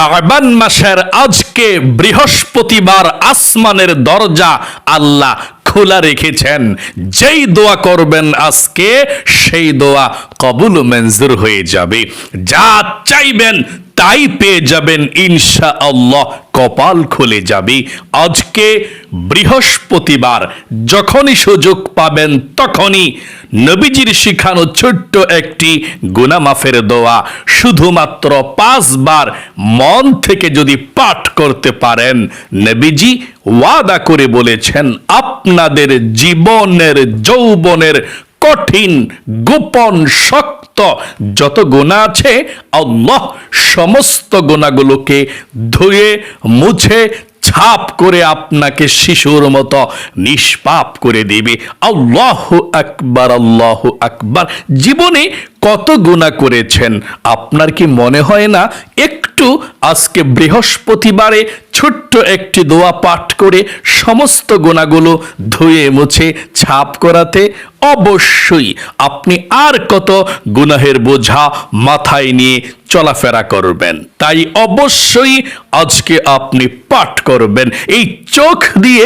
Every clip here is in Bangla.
শাবান মাসের আজকে বৃহস্পতিবার আসমানের দরজা আল্লাহ খোলা রেখেছেন। যেই দোয়া করবেন আজকে, সেই দোয়া কবুল মঞ্জুর হয়ে যাবে। যা চাইবেন তাই পেয়ে যাবেন ইনশা আল্লাহ কপাল খুলে যাবে। আজকে বৃহস্পতিবার, যখনই সুযোগ পাবেন তখনই নবীজির শিখানো ছোট্ট একটি গুনামাফের দোয়া, শুধুমাত্র পাঁচবার মন থেকে যদি পাঠ করতে পারেন, নবীজি ওয়াদা করে বলেছেন, আপনাদের জীবনের, যৌবনের কঠিন, গোপন, শক্ত যত গোনা আছে, আল্লাহ সমস্ত গোনাগুলোকে ধুয়ে, মুছে, ছাপ করে আপনাকে শিশুর মতো নিষ্পাপ করে দেবে। আল্লাহ আকবার আল্লাহ আকবার। জীবনে কত গুণা করেছেন, আপনার কি মনে হয় না? একটু আজকে বৃহস্পতিবারে ছোট্ট একটি দোয়া পাঠ করে সমস্ত গোনাগুলো ধুয়ে মুছে ছাপ করাতে অবশ্যই আপনি আর কত গুনাহের বোঝা মাথায় নিয়ে চলাফেরা করবেন। তাই অবশ্যই আজকে আপনি পাঠ করবেন। এই চোখ দিয়ে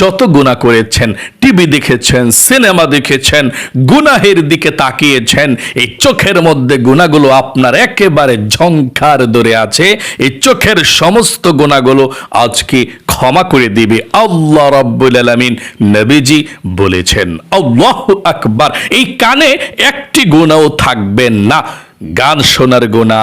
যত গুণা করেছেন, টিভি দেখেছেন, সিনেমা দেখেছেন, গুনাহের দিকে তাকিয়েছেন, এই চোখের মধ্যে গুণাগুলো আপনার একেবারে ঝংকার ধরে আছে। এই চোখের সমস্ত গুণাগুলো আজকে ক্ষমা করে দিবে। আল্লাহ রব্বুল আলামিন নবীজি বলেছেন, আল্লাহ আকবার। এই কানে একটি গুণাও থাকবেন না। গান শোনার গোনা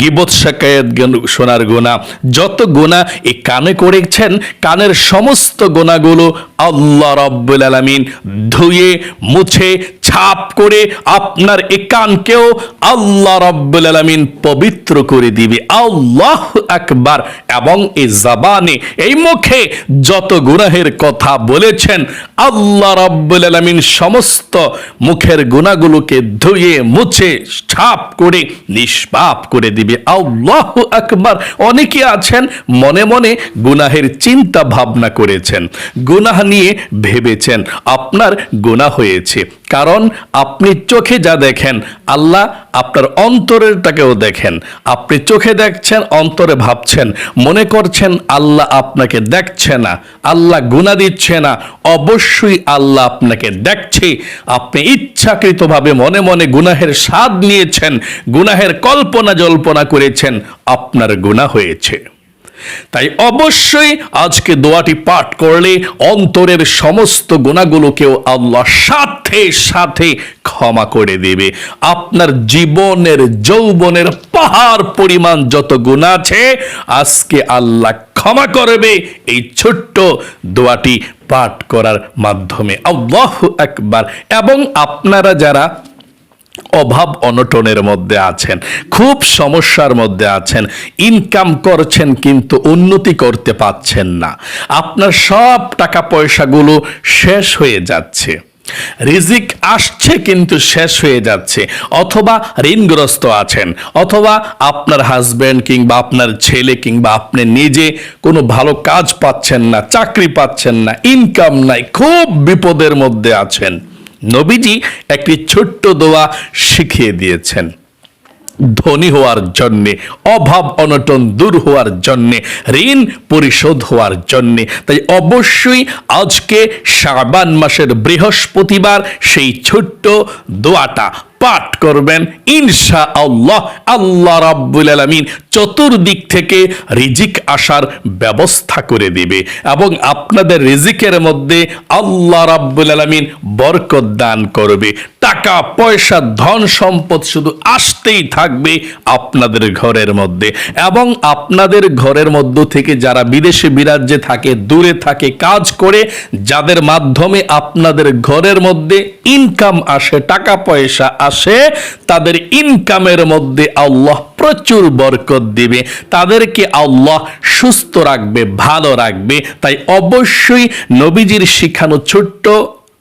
গিবত শাকায়াত শোনার গোনা যত গোনা এই কানে করেছেন, কানের সমস্ত গোনাগুলো আল্লাহ রব্বুল আলামিন ধুয়ে, মুছে, ছাপ করে আপনার এ কানকেও আল্লাহ রব্বুল আলামিন পবিত্র করে দিবে। আল্লাহ আকবার। এবং এই জাবানে, এই মুখে যত গুনাহের কথা বলেছেন, আল্লাহ রব্বুল আলামিন সমস্ত মুখের গুণাগুলোকে ধুয়ে, মুছে ছাপ করে, নিষ্পাপ করে দিবে। আল্লাহ আকবার। অনেকে আছেন, মনে মনে গুনাহের চিন্তা ভাবনা করেছেন। গুনাহ নিয়ে ভেবেছেন, আপনার গুনাহ হয়েছে। কারণ আপনি চোখে যা দেখেন, আল্লাহ আপনার অন্তরের তাকেও দেখেন। আপনি চোখে দেখছেন, অন্তরে ভাবছেন, মনে করছেন আল্লাহ আপনাকে দেখছে না, আল্লাহ গুণা দিচ্ছে না, অবশ্যই আল্লাহ আপনাকে দেখছে। আপনি ইচ্ছাকৃতভাবে মনে মনে গুনাহের স্বাদ নিয়েছেন, গুনাহের কল্পনা জল্পনা করেছেন, আপনার গুনাহ হয়েছে। তাই অবশ্যই আজকে দোয়াটি পাঠ করলে অন্তরের সমস্ত গুণাগুলোকেও আল্লাহ সাথে সাথে ক্ষমা করে দেবে। আপনার জীবনের যৌবনের পাহাড় পরিমাণ যত গুণা আছে, আজকে আল্লাহ ক্ষমা করবে এই ছোট্ট দোয়াটি পাঠ করার মাধ্যমে। আল্লাহ একবার এবং আপনারা যারা অভাব অনটনের মধ্যে আছেন, খুব সমস্যার মধ্যে আছেন ইনকাম করছেন কিন্তু উন্নতি করতে পাচ্ছেন না। আপনার সব টাকা পয়সাগুলো শেষ হয়ে যাচ্ছে। রিজিক আসছে কিন্তু শেষ হয়ে যাচ্ছে। অথবা ঋণগ্রস্ত আছেন, অথবা আপনার হাজবেন্ড কিংবা আপনার ছেলে কিংবা আপনি নিজে কোনো ভালো কাজ পাচ্ছেন না, চাকরি পাচ্ছেন না ইনকাম নাই, খুব বিপদের মধ্যে আছেন। নবীজি একটি ছোট্ট দোয়া শিখিয়ে দিয়েছেন। ধনী হওয়ার জন্যে, অভাব অনটন দূর হওয়ার জন্যে, ঋণ পরিশোধ হওয়ার জন্যে। তাই অবশ্যই আজকে শাবান মাসের বৃহস্পতিবার সেই ছোট্ট দোয়াটা পাঠ করবেন ইনশা আল্লাহ আল্লাহ রাব্বুল আলামিন চতুর্দিক থেকে রিজিক আসার ব্যবস্থা করে দিবে এবং আপনাদের রিজিকের মধ্যে আল্লাহ রাব্বুল আলামিন বরকত দান করবে। টাকা, পয়সা, ধন সম্পদ শুধু আসতেই থাকবে আপনাদের ঘরের মধ্যে এবং আপনাদের ঘরের মধ্য থেকে যারা বিদেশে বিরাজ্যে থাকে, দূরে থাকে, কাজ করে, যাদের মাধ্যমে আপনাদের ঘরের মধ্যে ইনকাম আসে, টাকা, পয়সা আসে, তাদের ইনকামের মধ্যে আল্লাহ প্রচুর বরকত দিবে। তাদেরকে আল্লাহ সুস্থ রাখবে, ভালো রাখবে। তাই অবশ্যই নবীজির শিখানো ছোট্ট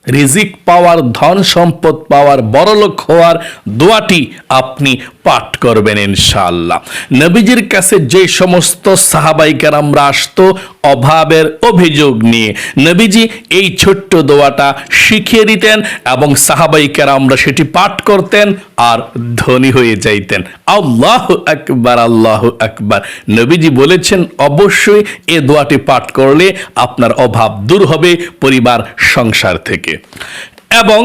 রিজিক পাওয়ার, ধন সম্পদ পাওয়ার, বড়লোক হওয়ার দোয়াটি আপনি পাঠ করবেন ইনশাআল্লাহ। নবীজির কাছে যে সমস্ত সাহাবাইকার আমরা আসতো, অভাবের অভিযোগ নিয়ে নবীজি এই ছোট্ট দোয়াটা শিখিয়ে দিতেন এবং সাহাবাইকার আমরা সেটি পাঠ করতেন আর ধনী হয়ে যাইতেন। আল্লাহ আকবার আল্লাহ আকবার। নবীজি বলেছেন, অবশ্যই এ দোয়াটি পাঠ করলে আপনার অভাব দূর হবে পরিবার, সংসার থেকে। এবং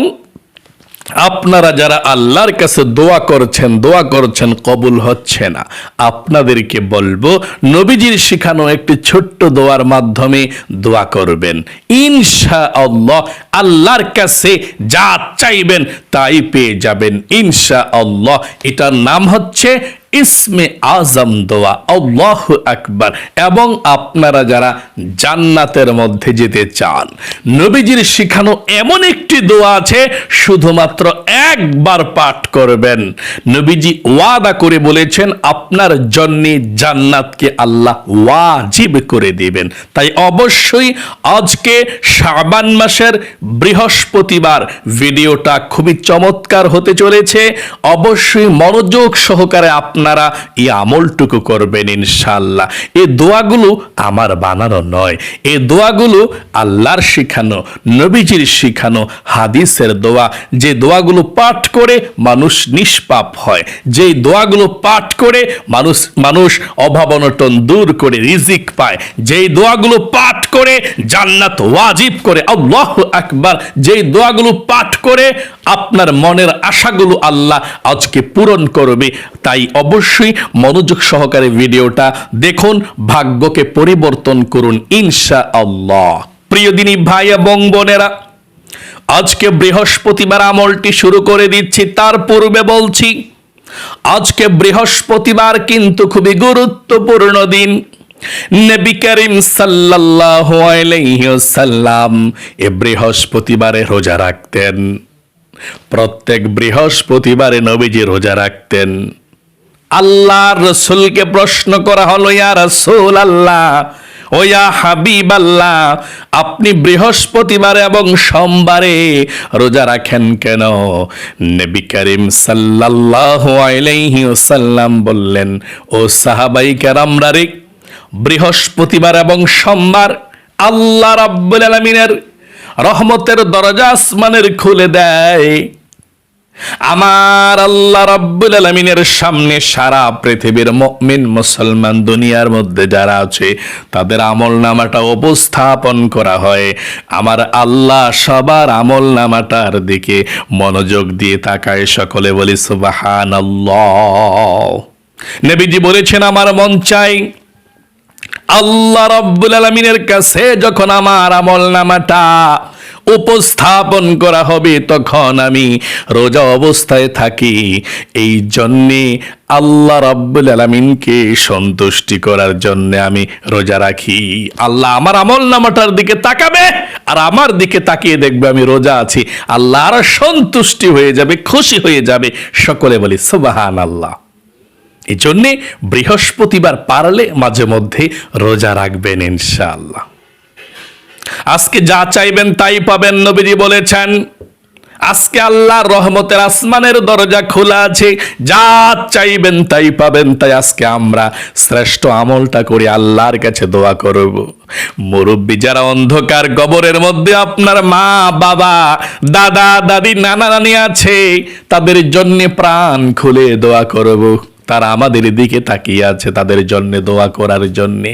আপনারা যারা আল্লাহর কাছে দোয়া করছেন দোয়া করছেন, কবুল হচ্ছে না। আপনাদেরকে বলব, নবীজির শিখানো একটি ছোট্ট দোয়ার মাধ্যমে দোয়া করবেন। ইনশা আল্লাহ আল্লাহর কাছে যা চাইবেন তাই পেয়ে যাবেন। ইনশা আল্লাহ এটার নাম হচ্ছে ইসমে আজম দোয়া, আল্লাহ আকবার। এবং আপনারা যারা জান্নাতের মধ্যে যেতে চান, নবীজির শিখানো এমন একটি দোয়া আছে, শুধুমাত্র একবার পাঠ করবেন। নবীজি ওয়াদা করে বলেছেন, আপনার জন্য জান্নাতকে আল্লাহ ওয়াজিব করে দিবেন। তাই অবশ্যই আজকে শাবান মাসের বৃহস্পতিবার ভিডিওটা খুবই চমৎকার হতে চলেছে। অবশ্যই মনোযোগ সহকারে আপনারা এই আমলটুকু করবেন ইনশাল্লাহ এই দোয়াগুলো আমার বানানো নয়, এই দোয়াগুলো আল্লাহর শিখানো, নবীজির শিখানো হাদিসের দোয়া। যে দোয়াগুলো পাঠ করে মানুষ নিষ্পাপ হয়, যেই দোয়াগুলো পাঠ করে মানুষ মানুষ অভাব অনটন দূর করে, রিজিক পায়, যেই দোয়াগুলো পাঠ করে জান্নাত ওয়াজিব করে, আল্লাহ আকবার। যেই দোয়াগুলো পাঠ করে আপনার মনের আশাগুলো আল্লাহ আজকে পূরণ করবে, তাই অবশ্যই মনোযোগ সহকারে ভিডিওটা দেখুন, ভাগ্যকে পরিবর্তন করুন ইনশা আল্লাহ প্রিয় দিনী ভাই এবং বোনেরা, আজকে বৃহস্পতিবার আমলটি শুরু করে দিচ্ছি, তার পূর্বে বলছি, আজকে বৃহস্পতিবার কিন্তু খুবই গুরুত্বপূর্ণ দিন। নবী করিম সাল্লাল্লাহু এ বৃহস্পতিবারে রোজা রাখতেন। প্রত্যেক বৃহস্পতিবারে নবীজি রোজা রাখতেন। আল্লাহ রসুলকে প্রশ্ন করা হলো, ইয়া রসুল আল্লাহ ওয়া হাবিব আল্লাহ আপনি বৃহস্পতিবার এবং সোমবারে রোজা রাখেন কেন? নবী করিম সাল্লাল্লাহু আলাইহি ওয়াসাল্লাম বললেন, ও সাহাবাই কেরামরা রে, বৃহস্পতিবার এবং সোমবার আল্লাহ রাব্বুল আলামিনের রহমতের দরজা আসমানের খুলে দেয়। আমার আল্লাহ রাব্বুল আলামিনের সামনে সারা পৃথিবীর মুমিন মুসলমান দুনিয়ার মধ্যে যারা আছে, তাদের আমল নামাটা উপস্থাপন করা হয়। আমার আল্লাহ সবার আমল নামাটার দিকে মনোযোগ দিয়ে তাকায় সকলে বলি, সুবহানাল্লাহ। নবীজি বলেছেন, আমার মন চাই আল্লাহ রব্বুল আলমিনের কাছে যখন আমার আমল নামাটা উপস্থাপন করা হবে তখন আমি রোজা অবস্থায় থাকি। এই জন্যে আল্লাহ রব্বুল আলমিনকে সন্তুষ্টি করার জন্য আমি রোজা রাখি। আল্লাহ আমার আমল নামাটার দিকে তাকাবে আর আমার দিকে তাকিয়ে দেখবে আমি রোজা আছি। আল্লাহ আর সন্তুষ্টি হয়ে যাবে, খুশি হয়ে যাবে। সকলে বলি সুবাহান আল্লাহ এই জন্যে বৃহস্পতিবার পারলে মাঝে মধ্যে রোজা রাখবেন ইনশাআল্লাহ। আজকে যা চাইবেন তাই পাবেন, নবীজি বলেছেন, আজকে আল্লাহর রহমতের আসমানের দরজা খোলা আছে, যা চাইবেন তাই পাবেন, তাই আজকে আমরা শ্রেষ্ঠ আমলটা করে, আল্লাহর কাছে দোয়া করব। মুরব্বী যারা অন্ধকার কবরের মধ্যে আপনার মা, বাবা, দাদা, দাদি, নানা, নানি আছে, তাদের জন্য প্রাণ খুলে দোয়া করব। তারা আমাদের দিকে তাকিয়ে আছে, তাদের জন্য দোয়া করার জন্য।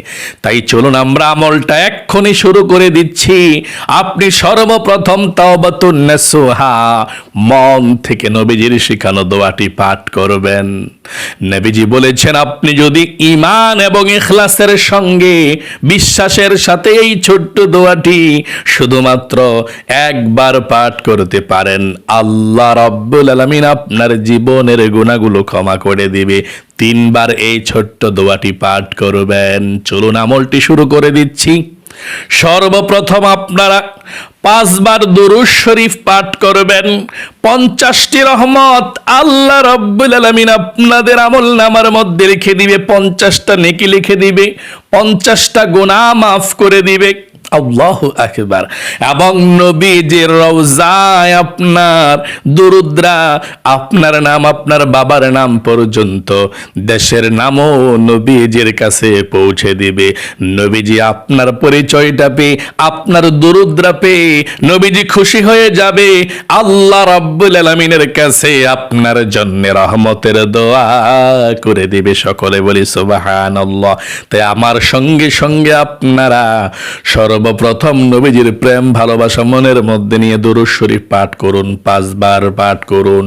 তাই চলুন আমরা আমলটা এক্ষুনি শুরু করে দিচ্ছি। আপনি সর্বপ্রথম তাওবাতুন নাসুহা, মন থেকে নবীজির শিখানো দোয়াটি পাঠ করবেন। নবীজি বলেছেন, আপনি যদি ঈমান এবং ইখলাসের সঙ্গে বিশ্বাসের সাথে এই ছোট্ট দোয়াটি শুধুমাত্র একবার পাঠ করতে পারেন, আল্লাহ রাব্বুল আলামিন আপনার জীবনের গুণাগুলো ক্ষমা করে দিবে। তিনবার এই ছোট্ট দোয়াটি পাঠ করবেন। চলুন আমলটি শুরু করে দিচ্ছি। সর্বপ্রথম আপনারা পাঁচবার দুরুজ শরীফ পাঠ করবেন। পঞ্চাশটি রহমত আল্লাহ রব্বুল আলমিন আপনাদের আমল নামার মধ্যে লিখে দিবে, পঞ্চাশটা নেকি লিখে দিবে, পঞ্চাশটা গুণা মাফ করে দিবে। আল্লাহ আকবার। এবং নবীজির রওজায় আপনার দুরুদ্রা আপনার নাম, আপনার বাবার নাম পর্যন্ত দেশের নামও নবীজির কাছে পৌঁছে দিবে। নবীজি আপনার পরিচয়টা পেয়ে, আপনার দুরুদ্রা পেয়ে নবীজি খুশি হয়ে যাবে। আল্লাহ রাব্বুল আলামিনের কাছে আপনার জন্য রহমতের দোয়া করে দিবে সকলে বলি, সুবহানাল্লাহ। তাই আমার সঙ্গে সঙ্গে আপনারা সর্বপ্রথম নবীজির প্রেম ভালোবাসা মনের মধ্যে নিয়ে দুরুশ্বরী পাঠ করুন পাঁচবার পাঠ করুন।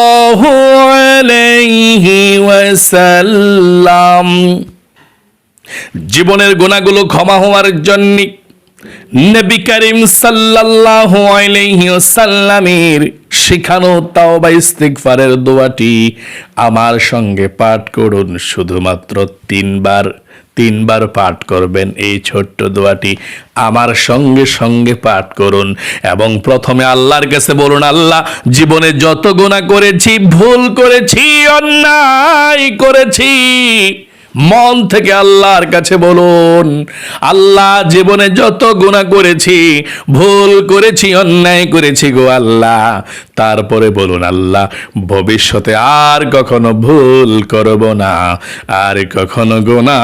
আলাইহি ওয়াসাল্লাম। জীবনের গুণাগুলো ক্ষমা হওয়ার জন্য নবী করিম সাল্লাল্লাহু আলাইহি ওয়াসাল্লামের শিখানো তাওবা ইস্তিগফারের দোয়াটি আমার সঙ্গে পাঠ করুন শুধুমাত্র তিনবার। তিনবার পাঠ করবেন। এই ছোট্ট দোয়াটি আমার সঙ্গে সঙ্গে পাঠ করুন এবং প্রথমে আল্লাহর কাছে বলুন, আল্লাহ, জীবনে যত গুণা করেছি, ভুল করেছি, অন্যায় করেছি মন থেকে আল্লাহর কাছে বলুন, আল্লাহ জীবনে যত গুণা করেছি, ভুল করেছি, অন্যায় করেছি গো আল্লাহ। তারপরে বলুন, আল্লাহ, ভবিষ্যতে আর কখনো ভুল করব না, আর কখনো গুণা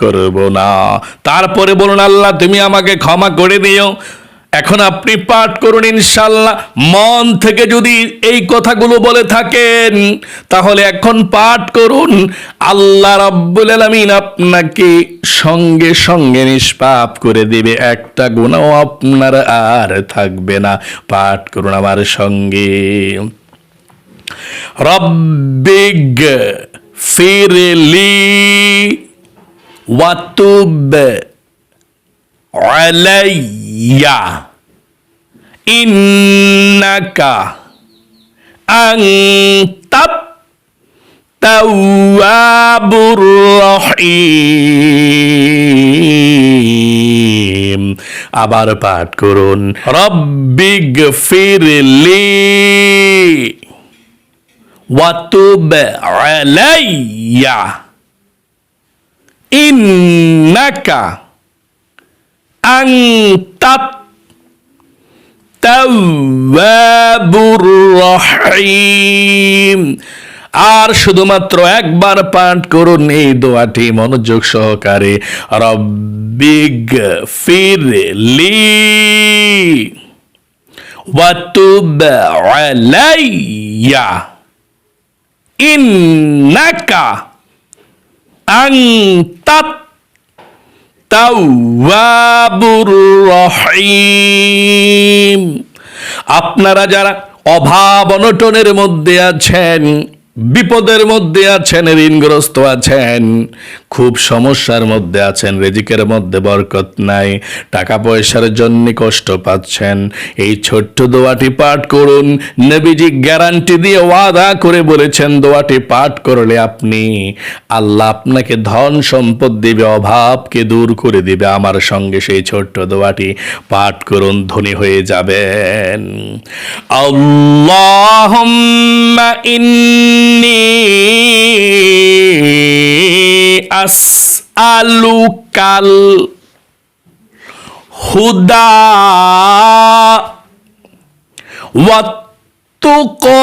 করব না। তারপরে বলুন, আল্লাহ, তুমি আমাকে ক্ষমা করে দিও। এখন আপনি পাঠ করুন ইনশাল্লাহ মন থেকে যদি এই কথাগুলো বলে থাকেন, তাহলে এখন পাঠ করুন। আল্লাহ রাব্বুল আলামিন আপনাকে সঙ্গে সঙ্গে নিষ্পাপ করে দেবে। একটা গুণাও আপনার আর থাকবে না। পাঠ করুন আমার সঙ্গে। রব্বিগ ফিরলি ওয়াতুব আলাইয়া ইন্নাকা আনতাত তাওয়াবুর রহিম আবার পাঠ করুন রব্বিগ ফিরলি ওয়াতুব আলাইয়া ইন্নাকা আংতাত তাওয়াবুর রহিম আর শুধুমাত্র একবার পাঠ করুন এই দোয়াটি মনোযোগ সহকারে। রব্বিগ ফির ফিরলি ওয়াতুব আলাইয়া। ইন্নাকা আংতাত তাওয়াবুর রহিম। আপনারা যারা অভাব অনটনের মধ্যে আছেন বিপদের মধ্যে আছেন, ঋণগ্রস্ত আছেন, খুব সমস্যার মধ্যে আছেন, রেজিকের মধ্যে বরকত নাই, টাকা পয়সার জন্য কষ্ট পাচ্ছেন। এই ছোট্ট দোয়াটি পাঠ করুন, নবীজি গ্যারান্টি দিয়ে ওয়াদা করে বলেছেন, দোয়াটি পাঠ করলে আপনি, আল্লাহ আপনাকে ধন সম্পদ দিবে, অভাবকে দূর করে দিবে। আমার সঙ্গে সেই ছোট্ট দোয়াটি পাঠ করুন, ধনী হয়ে যাবেন। আল্লাহুম্মা ইন্নী إني أسألك الهدى والتقى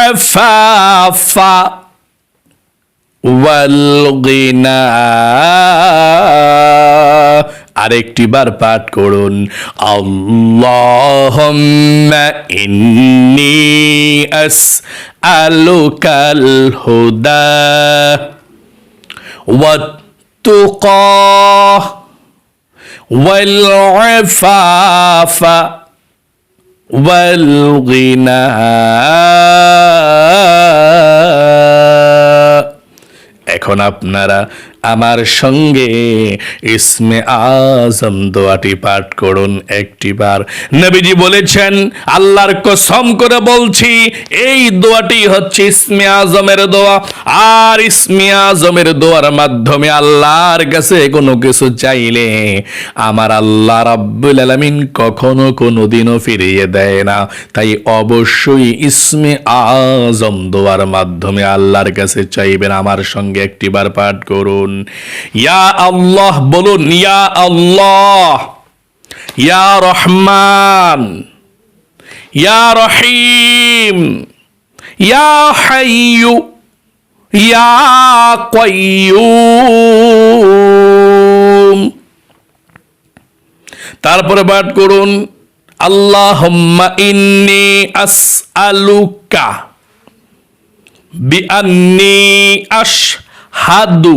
والعفاف والغنى আরেকটি বার পাঠ করুন আল্লাহুম্মা ইন্নী আসআলুকাল হুদা والتقى والعفاف والغنى এখন এখন আপনারা আমার সঙ্গে ইসমে আজম দোয়াটি পাঠ করুন একটিবার নবীজি বলেছেন, আল্লাহর কসম করে বলছি, এই দোয়াটি হচ্ছে ইসমে আজমের দোয়া। আর ইসমে আজমের দোয়ার মাধ্যমে আল্লাহর কাছে কোনো কিছু চাইলে আমার আল্লাহ রাব্বুল আলামিন কখনো কোনো দিনও ফিরিয়ে দেয় না। তাই অবশ্যই ইসমে আজম দোয়ার মাধ্যমে আল্লাহর কাছে চাইবেন আমার সঙ্গে একটিবার পাঠ করুন। ইয়া আল্লাহ, বলুন, ইয়া আল্লাহ, ইয়া রহমান, ইয়া রহিম, ইয়া হাইয়ু, ইয়া কয়ুম তারপরে পাঠ করুন, আল্লাহুম্মা ইন্নি আসআলুকা বিআন্নি আশহাদু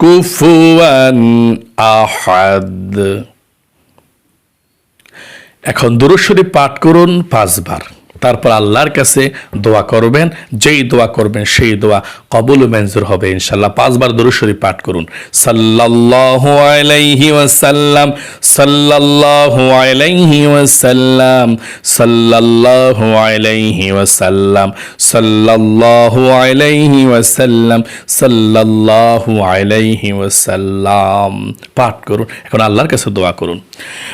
কুফুয়ান আহাদ। এখন দুরুশ্বরী পাঠ করুন পাঁচবার। তারপর আল্লাহর কাছে দোয়া করবেন, যেই দোয়া করবেন সেই দোয়া কবুল মঞ্জুর হবে ইনশাল্লাহ পাঁচবার দুরুশ্বরী পাঠ করুন। সাল্লাল্লাহু আলাইহি ওয়াসাল্লাম, সাল্লাল্লাহু আলাইহি ওয়াসাল্লাম, সাল্লাল্লাহু আলাইহি ওয়াসাল্লাম, সাল্লাল্লাহু আলাইহি ওয়াসাল্লাম, সাল্লাল্লাহু আলাইহি ওয়াসাল্লাম। পাঠ করুন। এখন আল্লাহর কাছে দোয়া করুন।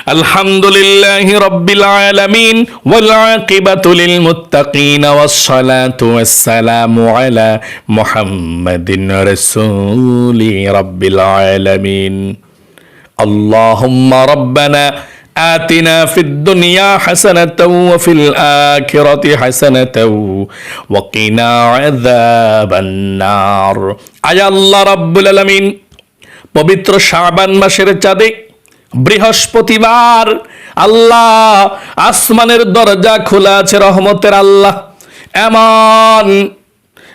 আলহামদুলিল্লাহি রাব্বিল আলামিন, ওয়াল আকিবাতু লিল মুত্তাকিন ওয়াস সালাতু ওয়াস সালামু আলা মুহাম্মাদিন রাসূলি রাব্বিল আলামিন اللهم ربنا آتنا في الدنيا حسنة وفي الآخرة حسنة وقنا عذاب النار আয় আল্লাহ রাব্বুল আলামিন পবিত্র শাবান মাসের চাঁদে বৃহস্পতিবার আল্লাহ আসমানের দরজা খোলা আছে রহমতের আল্লাহ। এমন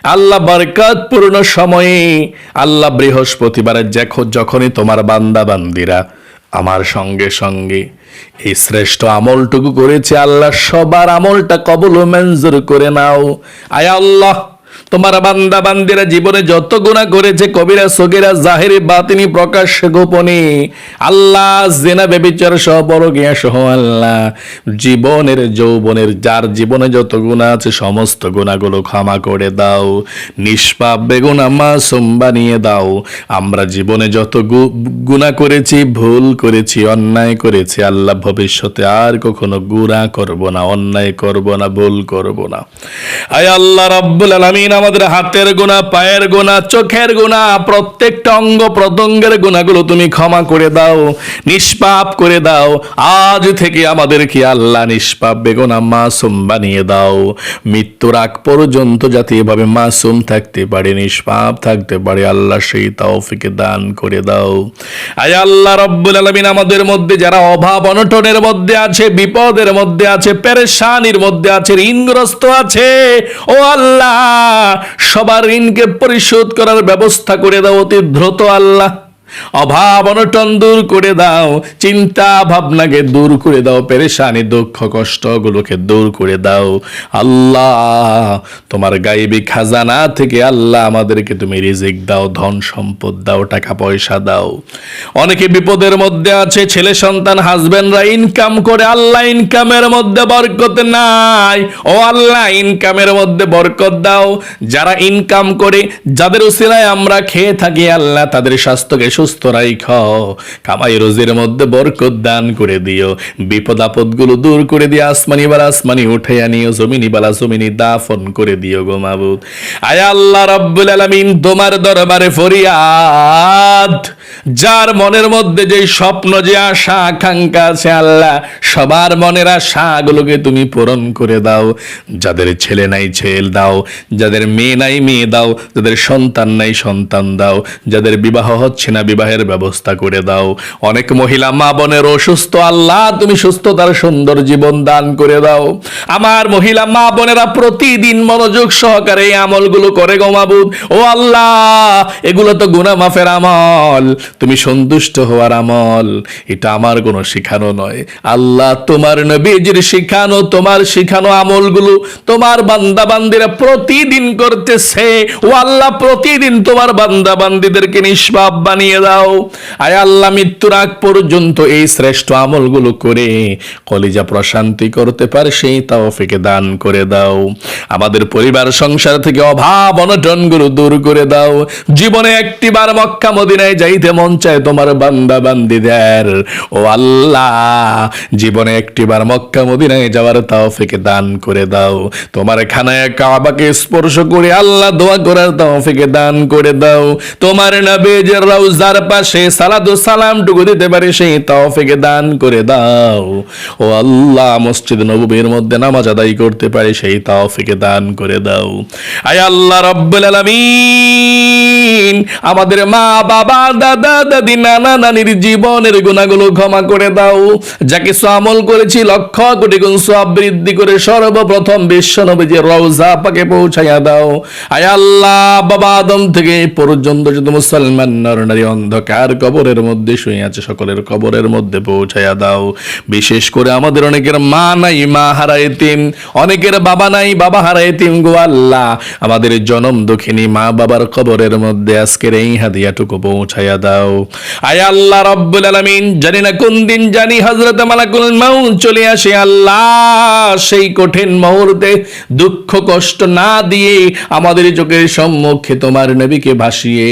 আল্লাহ বরকতপূর্ণ সময়ে আল্লাহ বৃহস্পতিবারে দেখো, যখনই তোমার বান্দা বান্দিরা আমার সঙ্গে সঙ্গে এই শ্রেষ্ঠ আমলটুকু করেছে, আল্লাহ সবার আমলটা কবল মঞ্জুর করে নাও। আয় আল্লাহ। তোমার বান্দা বান্দিরা জীবনে যত গুণা করেছে, কবিরা, সগিরা, জাহেরি, বাতিনি প্রকাশ্য গোপনে। আল্লাহ জেনা বেবিচার সহ বড় গিয়া সহ আল্লাহ। জীবনের যৌবনের, যার জীবনে যত গুণা আছে, সমস্ত গুণাগুলো ক্ষমা করে দাও। নিষ্পাপ, বেগুন, আমা মাসুম বানিয়ে দাও। আমরা জীবনে যত গুণা করেছি, ভুল করেছি, অন্যায় করেছি, আল্লাহ ভবিষ্যতে আর কখনো গুণা করব না, অন্যায় করব না, ভুল করব না। আয় আল্লাহ রাব্বুল আলামিন আমাদের হাতের গোনা পায়ের গোনা চোখের গোনা প্রত্যেকটা অঙ্গ প্রত্যঙ্গের গোনাগুলো তুমি ক্ষমা করে দাও, নিষ্পাপ করে দাও। আজ থেকে আমাদেরকে আল্লাহ নিষ্পাপ বেগুনা মাসুম বানিয়ে দাও। মৃত্যুর আগ পর্যন্ত যাতে এভাবে মাসুম থাকতে পারে, নিষ্পাপ থাকতে পারে, আল্লাহ সেই তৌফিকে দান করে দাও। আয় আল্লাহ রব্বুল আলামিন আমাদের মধ্যে যারা অভাব অনটনের মধ্যে আছে, বিপদের মধ্যে আছে, পেরেশানির মধ্যে আছে, ঋণগ্রস্ত আছে, ও আল্লাহ সবার ঋণকে পরিশোধ করার ব্যবস্থা করে দাও অতি দ্রুত আল্লাহ। অভাব অনটন দূর করে দাও, চিন্তা ভাবনাকে দূর করে দাও, পেরেশানি, দুঃখ কষ্টগুলোকে দূর করে দাও। আল্লাহ, তোমার গাইবি খাজানা থেকে আল্লাহ আমাদেরকে তুমি রিজিক দাও, ধন সম্পদ দাও, টাকা পয়সা দাও। অনেকে বিপদের মধ্যে আছে, ছেলে সন্তান হাজবেন্ডরা ইনকাম করে, আল্লাহ ইনকামের মধ্যে বরকত নাই। ও আল্লাহ ইনকামের মধ্যে বরকত দাও। যারা ইনকাম করে, যাদের উসিলায় আমরা খেয়ে থাকি, আল্লাহ তাদের স্বাস্থ্যকে সুস্থ রাইখ। কামাই রোজির মধ্যে বরকত দান করে দিও। বিপদ আপদগুলো দূর করে দিয়ে আসমানি বালা আসমানি উঠে আনিও জমিনি বালা জমিনি দাফন করে দিও গো মাবুদ। আয় আল্লাহ রব্বুল আলামিন, তোমার দরবারে ফরিয়াদ। যার মনের মধ্যে যে স্বপ্ন, যে আশা, আকাঙ্ক্ষা আছে আল্লাহ, সবার মনের আশাগুলোকে তুমি পূরণ করে দাও। যাদের ছেলে নাই ছেলে দাও, যাদের মেয়ে নাই মেয়ে দাও, যাদের সন্তান নাই সন্তান দাও, যাদের বিবাহ হচ্ছে না বিবাহের ব্যবস্থা করে দাও। অনেক মহিলা মা বোনের অসুস্থ, আল্লাহ তুমি সুস্থতার সুন্দর জীবন দান করে দাও। আমার মহিলা মা বোনেরা প্রতিদিন মনোযোগ সহকারে এই আমলগুলো করে গো মাবুদ। ও আল্লাহ, এগুলো তো গুনা মাফের আমল। তুমি সন্তুষ্ট হওয়ার আমল। এটা আমার কোনো শিখানো নয়। আল্লাহ তোমার নবীজির শিখানো, তোমার শিখানো আমলগুলো তোমার বান্দা বান্দিরা প্রতিদিন করতেছে। ও আল্লাহ, প্রতিদিন তোমার বান্দা বান্দিদেরকে নিষ্পাপ বানিয়ে দাও। আয় আল্লাহ, মৃত্যুর আগ পর্যন্ত এই শ্রেষ্ঠ আমলগুলো করে কলিজা প্রশান্তি করতে পারে, সেই তাও তাওফিকে দান করে দাও। আমাদের পরিবার, সংসার থেকে অভাব অনটনগুলো দূর করে দাও। জীবনে একটিবার মক্কা, মদিনায় যাইতে মন চায় তোমার বান্দা বান্দিদের ও আল্লাহ, জীবনে একটিবার মক্কা মদিনায় যাওয়ার তাওফিকে দান করে দাও। তোমার খানায় কাবাকে স্পর্শ করে আল্লাহ দোয়া করার তাওফিকে দান করে দাও। তোমার নবীজের রওজার পাশে সালাদু সালাম টুকু দিতে পারে সেই তাওফিকে দান করে দাও। ও আল্লাহ, মসজিদ নববীর মধ্যে নামাজ আদায় করতে পারে সেই তাওফিকে দান করে দাও। আয় আল্লাহ রব্বুল আলামিন, আমাদের মা বাবা দাদা দাদি নানা নানির জীবনের গুণাগুলো ক্ষমা করে দাও। যা কিছু আমল করেছি লক্ষ কোটি গুণ সব বৃদ্ধি করে সর্বপ্রথম বিশ্ব রওজা পাকে পৌঁছাইয়া দাও। আয় আল্লাহ, বাবা আদম থেকে পর্যন্ত মুসলমান নর, নারী অন্ধকার কবরের মধ্যে শুয়ে আছে, সকলের কবরের মধ্যে পৌঁছাইয়া দাও। বিশেষ করে আমাদের অনেকের মা নাই, মা তিন অনেকের বাবা নাই, বাবা হারায় তিন গো আল্লাহ। আমাদের জনম দুঃখিনী মা বাবার কবরের মধ্যে আজকের এই হাদিয়াটুকু পৌঁছাইয়া দাও। আয় আল্লাহ রব্বুল আলামিন, জানি না কোন দিন জানি হযরত মালাকুল মাউত চলে আসে আল্লাহ। সেই কঠিন মুহূর্তে দুঃখ, কষ্ট না দিয়ে আমাদের চোখের সম্মুখে তোমার নবীকে ভাসিয়ে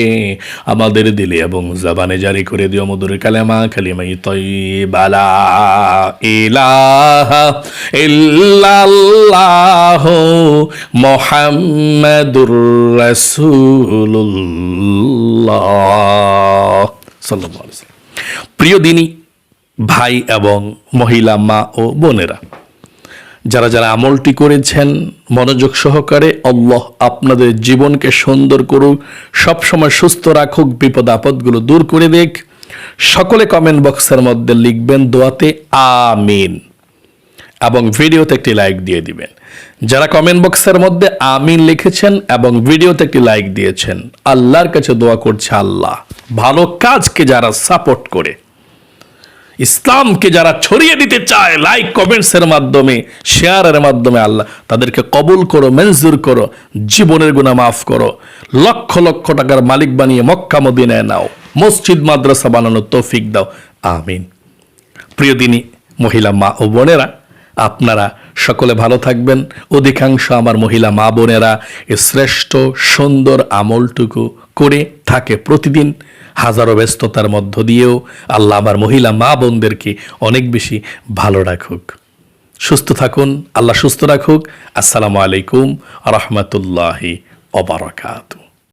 আমাদের দিলে এবং জবানে জারি করে দিও মধুর কালেমা, কালিমাই তৈবালা ইলাহা ইল্লাল্লাহ মোহাম্মদুর রাসূলুল্লাহ। আলাইহি প্রিয় দিনী, ভাই এবং মহিলা, মা ও বোনেরা, যারা যারা আমলটি করেছেন, মনোযোগ সহকারে আল্লাহ আপনাদের জীবনকে সুন্দর করুক, সবসময় সুস্থ রাখুক, বিপদ আপদগুলো দূর করে দেখ সকলে কমেন্ট বক্সের মধ্যে লিখবেন দোয়াতে আমিন এবং ভিডিওতে একটি লাইক দিয়ে দিবেন। যারা কমেন্ট বক্সের মধ্যে আমিন লিখেছেন এবং ভিডিওতে একটি লাইক দিয়েছেন, আল্লাহর কাছে দোয়া করছে আল্লাহ। ভালো কাজকে যারা সাপোর্ট করে, ইসলামকে যারা ছড়িয়ে দিতে চায় লাইক কমেন্টসের মাধ্যমে শেয়ারের মাধ্যমে আল্লাহ, তাদেরকে কবুল করো, মঞ্জুর করো, জীবনের গুণা মাফ করো, লক্ষ লক্ষ টাকার মালিক বানিয়ে মক্কা, মদিনায় নাও, মসজিদ, মাদ্রাসা বানানোর তৌফিক দাও, আমিন। প্রিয় দিনী, মহিলা মা ও বোনেরা, আপনারা সকলে ভালো থাকবেন। অধিকাংশ আমার মহিলা মা বোনেরা শ্রেষ্ঠ সুন্দর আমলটুকু করে থাকে প্রতিদিন। হাজারো ব্যস্ততার মধ্য দিয়েও আল্লাহ আমার মহিলা মা বোনদেরকে অনেক বেশি ভালো রাখুক। সুস্থ থাকুন, আল্লাহ সুস্থ রাখুক। আসসালামু আলাইকুম রহমতুল্লাহি অবরাকাতু